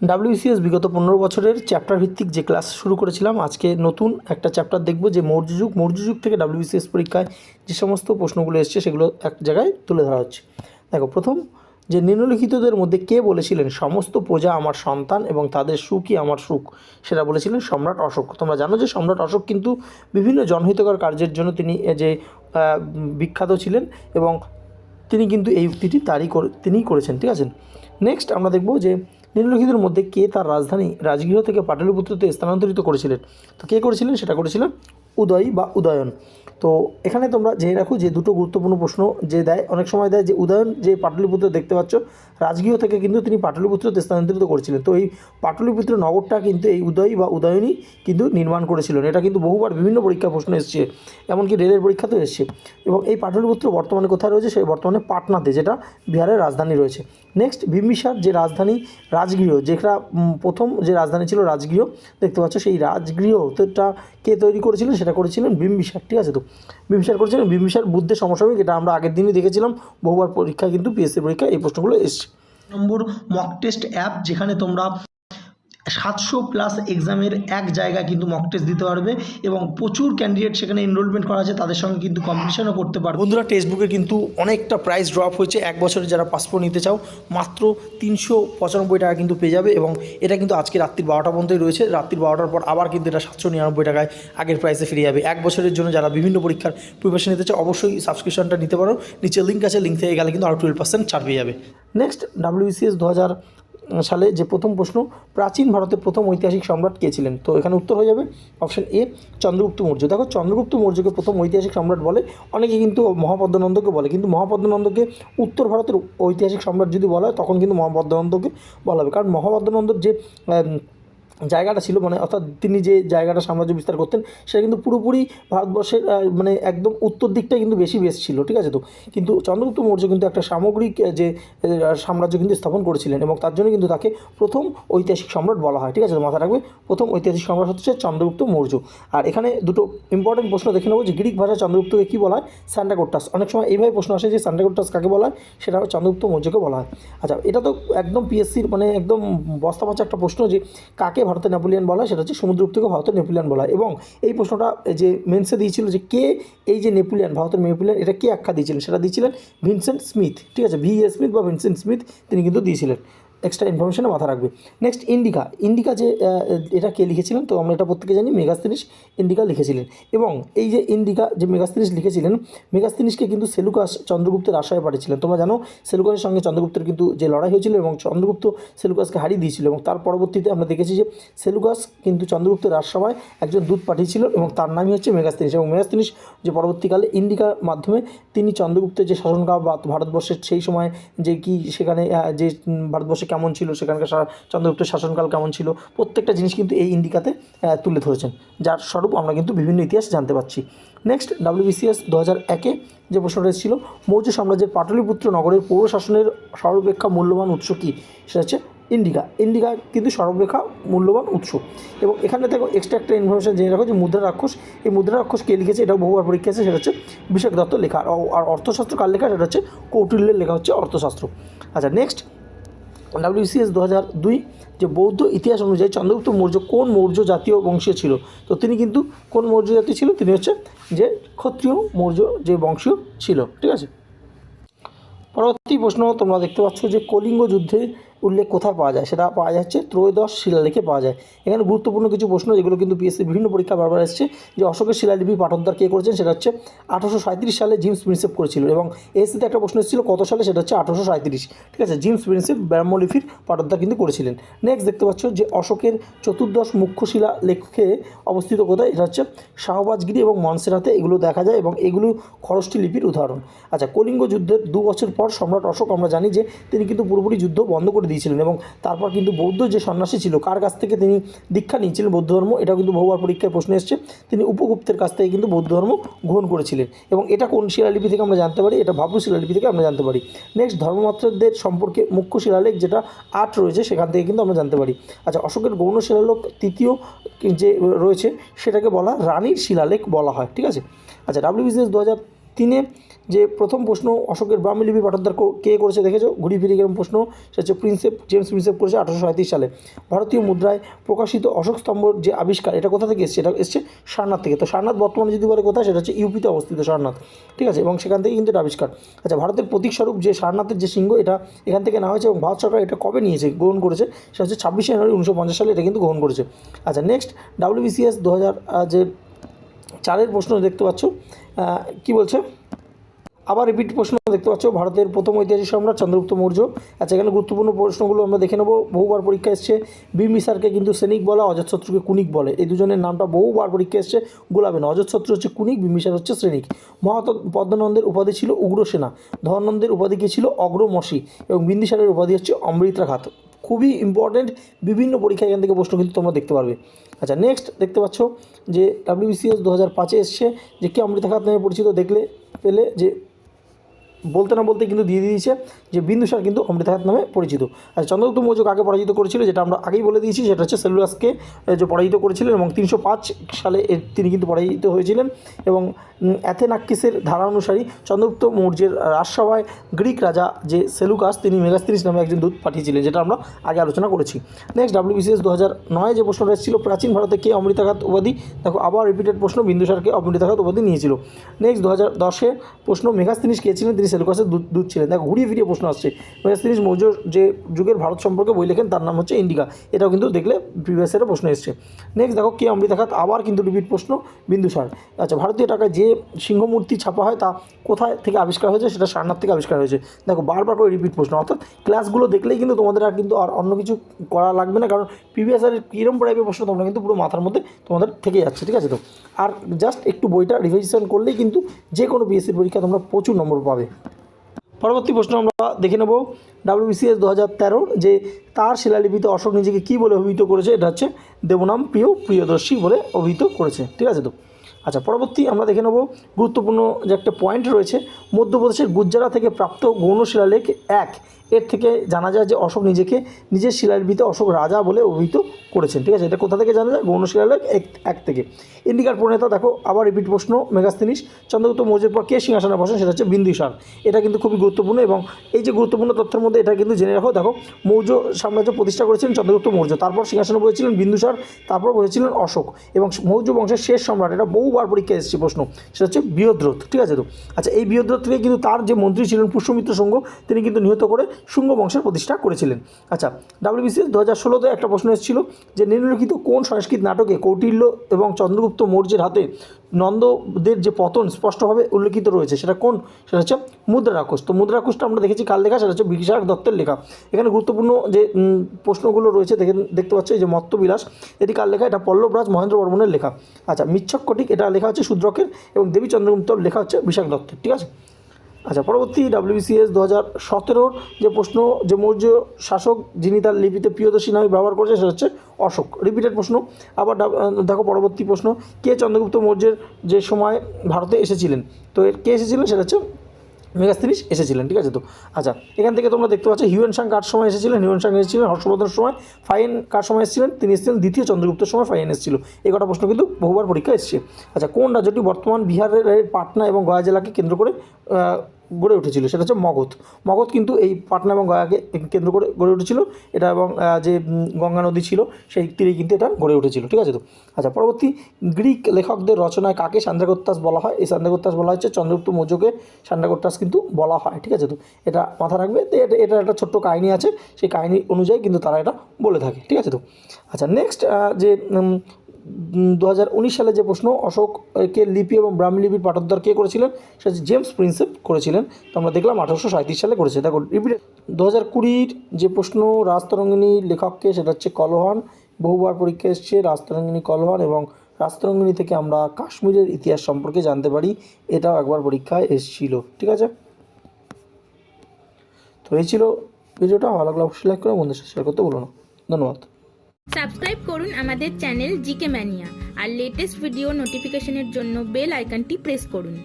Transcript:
WCS বিগত পনেরো বছরের চ্যাপ্টার ভিত্তিক যে ক্লাস শুরু করেছিলাম, আজকে নতুন একটা চ্যাপ্টার দেখব যে মৌর্য যুগ। মৌর্য যুগ থেকে ডাব্লিউসিএস পরীক্ষায় যে সমস্ত প্রশ্নগুলো এসছে, সেগুলো এক জায়গায় তুলে ধরা হচ্ছে। দেখো, প্রথম যে নিম্নলিখিতদের মধ্যে কে বলেছিলেন, সমস্ত প্রজা আমার সন্তান এবং তাদের সুখই আমার সুখ সেটা বলেছিলেন সম্রাট অশোক। তোমরা জানো যে সম্রাট অশোক কিন্তু বিভিন্ন জনহিতকর কার্যের জন্য তিনি যে বিখ্যাত ছিলেন এবং তিনি কিন্তু এই উক্তিটি তারই করে, তিনিই করেছেন, ঠিক আছে? নেক্সট আমরা দেখব যে নিম্নলিখিতের মধ্যে কে তার রাজধানী রাজগৃহ থেকে পাটলিপুত্রতে স্থানান্তরিত করেছিলেন? তো কে করেছিলেন? সেটা করেছিলেন উদয় বা উদয়ন। তো এখানে তোমরা জেনে রাখো যে দুটো গুরুত্বপূর্ণ প্রশ্ন যে দেয়। অনেক সময় দেয় যে উদয়ন যে পাটলিপুত্র দেখতে পাচ্ছ, রাজগৃহ থেকে কিন্তু তিনি পাটলিপুত্রতে স্থানান্তরিত করেছিলেন। তো এই পাটলিপুত্র নগরটা কিন্তু এই উদয় বা উদয়নই কিন্তু নির্মাণ করেছিলেন। এটা কিন্তু বহুবার বিভিন্ন পরীক্ষা প্রশ্ন এসছে, এমনকি রেলের পরীক্ষাতেও এসছে। এবং এই পাটলিপুত্র বর্তমানে কোথায় রয়েছে সেই বর্তমানে পাটনাতে, যেটা বিহারের রাজধানী রয়েছে। নেক্সট বিম্বিসার যে রাজধানী, রাজগৃহ, যেটা প্রথম যে রাজধানী ছিল রাজগৃহ, দেখতে পাচ্ছ সেই রাজগৃহটা কে তৈরি করেছিলেন, সেটা করেছিলেন বিম্বিসার, ঠিক আছে তো? বিম্বিসার করেছিলেন, বিম্বিসার বুদ্ধের সমসাময়িক এটা আমরা আগের দিনই দেখেছিলাম, বহুবার পরীক্ষা কিন্তু পিএসসি পরীক্ষায় এই প্রশ্নগুলো এসছে। নম্বর মক টেস্ট অ্যাপ যেখানে তোমরা সাতশো প্লাস এক্সামের এক জায়গায় কিন্তু মক টেস্ট দিতে পারবে এবং প্রচুর ক্যান্ডিডেট সেখানে এনরোলমেন্ট করা আছে তাদের সঙ্গে কিন্তু কম্পিটিশনও করতে পারবে। বন্ধুরা টেক্সট বুকে কিন্তু অনেকটা প্রাইস ড্রপ হয়েছে। এক বছরে যারা পাসপোর্ট নিতে চাও মাত্র তিনশো পঁচানব্বই টাকা কিন্তু পেয়ে যাবে এবং এটা কিন্তু আজকে রাত্রির বারোটা পর্যন্তই রয়েছে। রাত্রির বারোটার পর আবার কিন্তু এটা সাতশো নিরানব্বই টাকায় আগের প্রাইসে ফিরে যাবে। এক বছরের জন্য যারা বিভিন্ন পরীক্ষার প্রিপারেশন নিতে চাও অবশ্যই সাবস্ক্রিপশনটা নিতে পারো। নিচে লিঙ্ক আছে লিঙ্ক থেকে গেলে কিন্তু আরও টুয়েলভ পার্সেন্ট ছাড় পেয়ে যাবে। নেক্সট ডাব্লিউসিএস দু হাজার সালে যে প্রথম প্রশ্ন, প্রাচীন ভারতের প্রথম ঐতিহাসিক সম্রাট কে ছিলেন? তো এখানে উত্তর হয়ে যাবে অপশন এ চন্দ্রগুপ্ত মৌর্য। দেখো, চন্দ্রগুপ্ত মৌর্যকে প্রথম ঐতিহাসিক সম্রাট বলে অনেকে কিন্তু মহাপদ্মনন্দকে বলে, কিন্তু মহাপদ্মনন্দকে উত্তর ভারতের ঐতিহাসিক সম্রাট যদি বলা হয়, তখন কিন্তু মহাপদ্মনন্দকে বলা হবে। কারণ মহাপদ্মনন্দর যে জায়গাটা ছিল মানে অর্থাৎ তিনি যে জায়গাটা সাম্রাজ্য বিস্তার করতেন, সেটা কিন্তু পুরোপুরি ভারতবর্ষের মানে একদম উত্তর দিকটা কিন্তু বেশি বেশ ছিল, ঠিক আছে তো? কিন্তু চন্দ্রগুপ্ত মৌর্য কিন্তু একটা সামগ্রিক যে সাম্রাজ্য কিন্তু স্থাপন করেছিলেন এবং তার জন্য কিন্তু তাকে প্রথম ঐতিহাসিক সম্রাট বলা হয়, ঠিক আছে তো? মাথায় রাখবে, প্রথম ঐতিহাসিক সম্রাট হচ্ছে চন্দ্রগুপ্ত মৌর্য। আর এখানে দুটো ইম্পর্টেন্ট প্রশ্ন দেখে নেব যে গ্রিক ভাষায় চন্দ্রগুপ্তকে কী বলা হয়? স্যান্টাকোট্টাস অনেক সময় এইভাবে প্রশ্ন আসে যে স্যান্টাকোট্টাস কাকে বলা হয়? সেটা চন্দ্রগুপ্ত মৌর্যকে বলা হয়। আচ্ছা এটা তো একদম পিএসসির মানে একদম বস্তা একটা প্রশ্ন যে কাকে ভারতের নেপোলিয়ান বলা হয়, সেটা হচ্ছে সমুদ্র সমুদ্রগুপ্তকে ভারতের নেপোলিয়ান বলা এবং এই প্রশ্নটা যে মেন্সে দিয়েছিল যে কে এই যে নেপোলিয়ান, ভারতের নেপোলিয়ান, এটা কে আখ্যা দিয়েছিলেন? সেটা দিয়েছিলেন ভিনসেন্ট স্মিথ ঠিক আছে? ভি এ স্মিথ বা ভিনসেন্ট স্মিথ তিনি কিন্তু দিয়েছিলেন। এক্সট্রা ইনফরমেশনে মাথা রাখবে। নেক্সট ইন্ডিকা ইন্ডিকা যে এটা কে লিখেছিলেন? তো আমরা এটা প্রত্যেকে জানি মেগাস্তিনিস ইন্ডিকা লিখেছিলেন। এবং এই যে ইন্ডিকা যে মেগাস্তিনিস লিখেছিলেন মেগাস্তিনিসকে কিন্তু সেলুকাস চন্দ্রগুপ্তের আশায় পাঠিয়েছিলেন। তোমরা জানো সেলুকাসের সঙ্গে চন্দ্রগুপ্তের কিন্তু যে লড়াই হয়েছিল এবং চন্দ্রগুপ্ত সেলুকাসকে হারিয়ে দিয়েছিল। এবং তার পরবর্তীতে আমরা দেখেছি যে সেলুকাস কিন্তু চন্দ্রগুপ্তের রাজসভায় একজন দূত পাঠিয়েছিল এবং তার নামই হচ্ছে মেগাস্তিনিস এবং মেগাস্তিনিস যে পরবর্তীকালে ইন্ডিকার মাধ্যমে তিনি চন্দ্রগুপ্তের যে শাসনকাল বা ভারতবর্ষের সেই সময় যে কি সেখানে যে ভারতবর্ষে কেমন ছিল? সেখানকার চন্দ্রগুপ্তের শাসনকাল কেমন ছিল? প্রত্যেকটা জিনিস কিন্তু এই ইন্ডিকাতে তুলে ধরেছেন। যার স্বরূপ আমরা কিন্তু বিভিন্ন ইতিহাস জানতে পারছি নেক্সট ডাব্লিউবিসিএস দু হাজার একে যে প্রশ্নটা এসেছিল, মৌর্য সাম্রাজ্যের পাটলিপুত্র নগরের পৌর শাসনের সর্বাপেক্ষা মূল্যবান উৎস কী? সেটা হচ্ছে ইন্ডিকা। ইন্ডিকা কিন্তু সর্বাপেক্ষা মূল্যবান উৎস। এবং এখানে দেখো এক্সট্রা একটা ইনফরমেশন জেনে রাখো যে মুদ্রা রাক্ষস, এই মুদ্রা রাক্ষস কে লিখেছে? এটাও বহুবার পরীক্ষা আছে, সেটা হচ্ছে বিশাখ দত্ত লেখা। আর অর্থশাস্ত্র কার লেখা? সেটা হচ্ছে কৌটিল্যের লেখা হচ্ছে অর্থশাস্ত্র। আচ্ছা নেক্সট ডাব্লিউসিএস দু হাজার দুই যে বৌদ্ধ ইতিহাস অনুযায়ী চন্দ্রগুপ্ত মৌর্য কোন মৌর্য জাতীয় বংশীয় ছিল? তো তিনি কিন্তু কোন মৌর্য জাতীয় ছিল? তিনি হচ্ছে যে ক্ষত্রিয় মৌর্য যে বংশীয় ছিল। ঠিক আছে? পরবর্তী প্রশ্ন তোমরা দেখতে পাচ্ছ যে কলিঙ্গ যুদ্ধে উল্লেখ কোথায় পাওয়া যায়। সেটা পাওয়া যাচ্ছে ত্রয়োদশ শিলালেখে পাওয়া যায়। এখানে গুরুত্বপূর্ণ কিছু প্রশ্ন, যেগুলো কিন্তু পিএসসি বিভিন্ন পরীক্ষা বারবার এসেছে, যে অশোকের শিলালিপি পাঠোদ্ধার কে করেছেন? সেটা হচ্ছে আঠারোশো সালে জিমস প্রিন্সেপ করেছিল এবং এসিতে একটা প্রশ্ন এসেছিল, কত সালে? সেটা হচ্ছে আঠারোশো ঠিক আছে, জিমস প্রিন্সেপ ব্রাহ্মলিপির পাঠোদ্ধার কিন্তু করেছিলেন। নেক্সট দেখতে পাচ্ছ যে অশোকের চতুর্দশ মুখ্য শিলা লেখে অবস্থিত কোথায়? এটা হচ্ছে শাহবাজগিরি এবং মনসেরাতে এগুলো দেখা যায় এবং এগুলো খরষ্টি লিপির উদাহরণ। আচ্ছা কলিঙ্গ যুদ্ধের দু বছর পর সম্রাট অশোক আমরা জানি যে তিনি কিন্তু পুরোপুরি যুদ্ধ বন্ধ করে দিয়েছিলেন এবং তারপর কিন্তু বৌদ্ধ যে সন্ন্যাসী ছিল, কার কাছ থেকে তিনি দীক্ষা নিয়েছিলেন বৌদ্ধ ধর্ম, এটাও কিন্তু বহুবার পরীক্ষায় প্রশ্ন এসছে, তিনি উপগুপ্তের কাছ থেকে কিন্তু বৌদ্ধ ধর্ম গ্রহণ করেছিলেন এবং এটা কোন শিলালিপি থেকে আমরা জানতে পারি? এটা ভাবু শিলালিপি থেকে আমরা জানতে পারি। নেক্সট ধর্মমাত্রদের সম্পর্কে মুখ্য শিলালেখ যেটা আট রয়েছে, সেখান থেকে কিন্তু আমরা জানতে পারি। আচ্ছা অশোকের গৌণ শিলালেখ তৃতীয় যে রয়েছে, সেটাকে বলা রানীর শিলালেখ বলা হয়, ঠিক আছে? আচ্ছা ডাব্লিউবিসিএস দু হাজার তিনে যে প্রথম প্রশ্ন অশোকের ব্রাহ্মী লিপি পাঠোদ্ধার কে করেছে দেখেছ? ঘুরি ফিরে গেলাম প্রশ্ন, সেটা হচ্ছে প্রিন্সেপ জেমস প্রিন্সেপ করেছে আঠারোশো সালে। ভারতীয় মুদ্রায় প্রকাশিত অশোক স্তম্ভ যে আবিষ্কার, এটা কোথা থেকে এসছে? এটা এসছে সারনাথ থেকে। তো সারনাথ বর্তমানে যদি বলে কোথায়, সেটা হচ্ছে ইউপিতে অবস্থিত সারনাথ। ঠিক আছে? এবং সেখান থেকে কিন্তু এটা আবিষ্কার। আচ্ছা ভারতের প্রতীক স্বরূপ যে সারনাথের যে সিংহ, এটা এখান থেকে নেওয়া হয়েছে এবং ভারত সরকার এটা কবে নিয়েছে, গ্রহণ করেছে? সেটা হচ্ছে ছাব্বিশে জানুয়ারি উনিশশো পঞ্চাশ সালে, এটা কিন্তু গ্রহণ করেছে। আচ্ছা নেক্সট ডাব্লিউবিসিএস দু হাজার যে চারের প্রশ্ন দেখতে পাচ্ছ কি বলছে? আবার রিপিট প্রশ্ন দেখতে পাচ্ছ, ভারতের প্রথম ঐতিহাসিক সম্রাট চন্দ্রগুপ্ত মৌর্য। আচ্ছা এখানে গুরুত্বপূর্ণ প্রশ্নগুলো আমরা দেখে নেব। বহুবার পরীক্ষা এসছে বিম্বিসারকে কিন্তু সৈনিক বলা অজাতশত্রুকে কুনিক বলে। এই দুজনের নামটা বহুবার পরীক্ষা এসছে গোলাবে না অজাতশত্রু হচ্ছে কুনিক বিম্বিসার হচ্ছে শ্রেণিক। মহাত পদ্মনন্দের উপাধি ছিল উগ্রসেনা। ধনানন্দের উপাধি কে ছিল? অগ্রমসী। এবং বিন্দিসারের উপাধি হচ্ছে অমৃতা ঘাত খুবই ইম্পর্টেন্ট বিভিন্ন পরীক্ষা এখান থেকে প্রশ্ন কিন্তু তোমরা দেখতে পারবে। আচ্ছা নেক্সট দেখতে পাচ্ছ যে ডাব্লিউবিসিএস দু হাজার পাঁচে এসছে, যে কে অমৃতা খাত নামে পরিচিত দেখলে, পেলে, যে বলতে না বলতে কিন্তু দিয়ে দিয়েছে। যে বিন্দুসার কিন্তু অমৃতাঘাত নামে পরিচিত। আর চন্দ্রগুপ্ত মৌর্য কাকে পরাজিত করেছিল, যেটা আমরা আগেই বলে দিয়েছি, সেটা হচ্ছে সেলুলাসকে যে পরাজিত করেছিলেন এবং তিনশো পাঁচ সালে তিনি কিন্তু পরাজিত হয়েছিলেন। এবং অ্যাথেনাক্কিসের ধারা অনুসারী চন্দ্রগুপ্ত মৌর্যের রাজসভায় গ্রিক রাজা যে সেলুকাস, তিনি মেগাস্তিরিস নামে একজন দূত পাঠিয়েছিলেন, যেটা আমরা আগে আলোচনা করেছি। নেক্সট ডাব্লিউবিসিএস দু হাজার নয় যে প্রশ্নটা এসেছিল, প্রাচীন ভারতে কে অমৃতাঘাত উপাধি? দেখো, আবার রিপিটেড প্রশ্ন বিন্দুসারকে অমৃতাঘাত উপাধি নিয়েছিল। নেক্সট দু হাজার দশে প্রশ্ন মেঘাস্তিনিস কে ছিলেন? তিনি সেলুকাসের দূত ছিলেন। দেখো, ঘুরিয়ে ফিরিয়ে আসছে। মেঘাস্তিনিস মৌর্য যে যুগের ভারত সম্পর্কে বই লেখেন, তার নাম হচ্ছে ইন্ডিকা। এটাও কিন্তু দেখলে প্রিভিয়াসেরও প্রশ্ন এসছে। নেক্সট দেখো, কে অমৃতাঘাত? আবার কিন্তু রিপিট প্রশ্ন বিন্দুসার আচ্ছা ভারতীয় টাকায় যে সিংহমূর্তি ছাপা হয়, তা কোথায় থেকে আবিষ্কার হয়েছে? সেটা সারনাথ থেকে আবিষ্কার হয়েছে। দেখো, বারবার করে রিপিট প্রশ্ন। অর্থাৎ ক্লাসগুলো দেখলেই কিন্তু তোমাদের আর কিন্তু আর অন্য কিছু করা লাগবে না, কারণ প্রিভিয়াস আর কীরকম টাইপের প্রশ্ন, তোমরা কিন্তু পুরো মাথার মধ্যে তোমাদের থেকে যাচ্ছে, ঠিক আছে তো? আর জাস্ট একটু বইটা রিভিশন করলেই কিন্তু যে কোনো বিএসসির পরীক্ষা তোমরা প্রচুর নম্বর পাবে। পরবর্তী প্রশ্ন আমরা দেখে নেব। ডাব্লিউবিসিএস দু হাজার তেরো যে তার শিলালিপিতে অশোক নিজেকে কী বলে অভিহিত করেছে, এটা হচ্ছে দেবনাম প্রিয়, প্রিয়দর্শী বলে অভিহিত করেছে। ঠিক আছে তো? আচ্ছা পরবর্তী আমরা দেখে নেব গুরুত্বপূর্ণ যে একটা পয়েন্ট রয়েছে। মধ্যপ্রদেশের গুজরা থেকে প্রাপ্ত গৌণ শিলালেখ এক এর থেকে জানা যায় যে অশোক নিজেকে নিজের শিলালিপিতে অশোক রাজা বলে অভিহিত করেছেন। ঠিক আছে? এটা কোথা থেকে জানা যায়? গৌণ শিলালেখ এক এক থেকে। ইন্ডিকার প্রণেতা, দেখো, আবার রিপিট প্রশ্ন মেগাস্তিনিস চন্দ্রগুপ্ত মৌর্যের পর কে সিংহাসনে বসেন? সেটা হচ্ছে বিন্দুসার এটা কিন্তু খুবই গুরুত্বপূর্ণ এবং এই যে গুরুত্বপূর্ণ তথ্যের মধ্যে এটা কিন্তু জেনে রাখো, দেখো, মৌর্য সাম্রাজ্য প্রতিষ্ঠা করেছিলেন চন্দ্রগুপ্ত মৌর্য। তারপর সিংহাসনে বসেছিলেন বিন্দুসার তারপর বসেছিলেন অশোক এবং মৌর্য বংশের শেষ সম্রাট। এটা বহুবার পরীক্ষায় এসেছে প্রশ্ন। সেটা হচ্ছে বৃহদ্রথ। ঠিক আছে তো? আচ্ছা এই বৃহদ্রথ থেকে কিন্তু তার যে মন্ত্রী ছিলেন পুষ্যমিত্র শুঙ্গ, তিনি কিন্তু নিহত করে শুঙ্গ বংশের প্রতিষ্ঠা করেছিলেন। আচ্ছা ডাব্লিউবিসিএস দু হাজার ষোলোতে একটা প্রশ্ন এসেছিল যে নিম্নলিখিত কোন সংস্কৃত নাটকে কৌটিল্য এবং চন্দ্রগুপ্ত মৌর্যের হাতে নন্দদের যে পতন স্পষ্টভাবে উল্লেখিত রয়েছে, সেটা কোন? সেটা হচ্ছে মুদ্রারাক্ষস তো মুদ্রারাক্ষসটা আমরা দেখেছি কার লেখা? সেটা হচ্ছে বিশাখ দত্তের লেখা। এখানে গুরুত্বপূর্ণ যে প্রশ্নগুলো রয়েছে, দেখে, দেখতে পাচ্ছ যে মত্তবিলাস, এটি কার লেখা? এটা পল্লবরাজ মহেন্দ্র বর্মনের লেখা। আচ্ছা মিচ্ছক কটিক এটা লেখা হচ্ছে শূদ্রকের এবং দেবী চন্দ্রগুপ্তর লেখা হচ্ছে বিশাখ দত্তের। ঠিক আছে? আচ্ছা পরবর্তী ডাব্লিউবিসিএস দু হাজার সতেরোর যে প্রশ্ন, যে মৌর্য শাসক যিনি তার লিপিতে প্রিয়দর্শী নামে ব্যবহার করেছে সেটা হচ্ছে অশোক। রিপিটেড প্রশ্ন। আবার দেখো পরবর্তী প্রশ্ন। কে চন্দ্রগুপ্ত মৌর্যের যে সময় ভারতে এসেছিলেন? তো এর কে এসেছিলেন? সেটা হচ্ছে মেগাস্তিনিস এসেছিলেন, ঠিক আছে তো? আচ্ছা এখান থেকে তোমরা দেখতে পাচ্ছ, হিউয়েন সাং কার সময় এসেছিলেন? হিউয়েন সাং এসেছিলেন হর্ষবর্ধনের সময়। ফাইন কার সময় এসেছিলেন? তিনি এসেছিলেন দ্বিতীয় চন্দ্রগুপ্তের সময়, ফাইন এসেছিল। এই কটা প্রশ্ন কিন্তু বহুবার পরীক্ষা এসেছে। আচ্ছা কোন রাজ্যটি বর্তমান বিহারের পাটনা এবং গয়া জেলাকে কেন্দ্র করে গড়ে উঠেছিল, সেটা হচ্ছে মগধ। মগধ কিন্তু এই পাটনা এবং গয়াকে কেন্দ্র করে গড়ে উঠেছিল। এটা এবং যে গঙ্গা নদী ছিল, সেই তীরেই কিন্তু এটা গড়ে উঠেছিল, ঠিক আছে তো? আচ্ছা পরবর্তী গ্রিক লেখকদের রচনায় কাকে সান্দ্রাগোত্তাস বলা হয়? এই সান্দ্রাগোত্তাস বলা হচ্ছে চন্দ্রগুপ্ত মৌর্যকে সান্দ্রাগোত্তাস কিন্তু বলা হয়, ঠিক আছে তো? এটা মাথা রাখবে এটা এটা একটা ছোট্ট কাহিনী আছে, সেই কাহিনী অনুযায়ী কিন্তু তারা এটা বলে থাকে, ঠিক আছে তো? আচ্ছা নেক্সট যে দু হাজার উনিশ সালে যে প্রশ্ন অশোককে লিপি এবং ব্রাহ্মী লিপির পাঠোদ্ধার কে করেছিলেন? সেটা হচ্ছে জেমস প্রিন্সেপ করেছিলেন। তো আমরা দেখলাম আঠারোশো সালে করেছে। দেখো, রিপিট। দু হাজার কুড়ির যে প্রশ্ন, রাজতরঙ্গিনী লেখককে সেটা হচ্ছে কলহান। বহুবার পরীক্ষা এসছে, রাজতরঙ্গিনী কলহান এবং রাজতরঙ্গিনী থেকে আমরা কাশ্মীরের ইতিহাস সম্পর্কে জানতে পারি। এটাও একবার পরীক্ষায় এসেছিল। ঠিক আছে? তো এই ছিল ভিডিওটা। ভালো লাগলে অবশ্যই লাইক করে, বন্ধুদের সাথে শেয়ার করতে বলো না। ধন্যবাদ। সাবস্ক্রাইব করুন আমাদের চ্যানেল জিকে ম্যানিয়া আর লেটেস্ট ভিডিও নোটিফিকেশনের জন্য বেল আইকনটি প্রেস করুন।